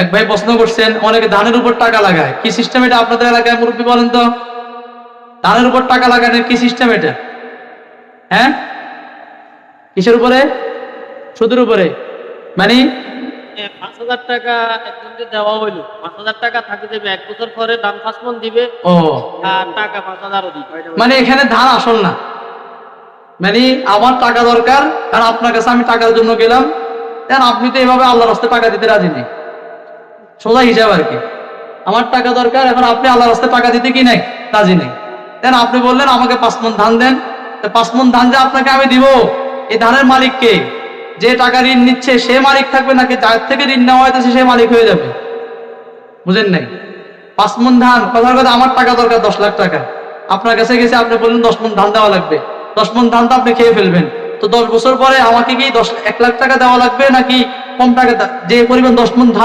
এক ভাই প্রশ্ন করছেন অনেকে ধানের উপর টাকা লাগায়। কি সিস্টেম এটা আপনাদের এলাকায় মুরব্বী বলেন তো? ধানের উপর টাকা লাগানোর কি সিস্টেম এটা? হ্যাঁ? কিসের উপরে? সুদের উপরে। মানে? পাঁচ হাজার টাকা একজনকে দেওয়া হইল। পাঁচ হাজার টাকা থাকে দেবে এক বছর পরে দাম পাঁচ মন দিবে। ও। আর টাকা পাঁচ হাজারও দিবে। মানে এখানে ধান আসল না। মানে আমার টাকা দরকার কারণ আপনার কাছে আমি টাকার জন্য গেলাম। আপনি তো এভাবে আল্লাহ রাস্তায় টাকা দিতে রাজি নেই? সোজা হিসাব আর কি। আমার টাকা দরকার, এখন আপনি আল্লাহ রাস্তায় টাকা দিতে কি নাই? রাজি নেই। দেন আপনি বললেন, আমাকে পাঁচ মন ধান দেন। পাঁচ মন ধান যে আপনাকে আমি দিব, এই ধানের মালিক কে? যে টাকা ঋণ নিচ্ছে, সে মালিক থাকবে নাকি যার থেকে ঋণ নেওয়া হইতেছে সে মালিক হয়ে যাবে? বুঝেন নাই? পাঁচ মন ধান, কথার কথা, আমার টাকা দরকার দশ লাখ টাকা। আপনার কাছে গেছে, আপনি বললেন দশ মন ধান দেওয়া লাগবে। দশ মন ধান তো আপনি খেয়ে ফেলবেন। তো দশ বছর পরে আমাকে কি দশ, এক লাখ টাকা দেওয়া লাগবে নাকি কম টাকা যে পরিমাণ দশ মন ধান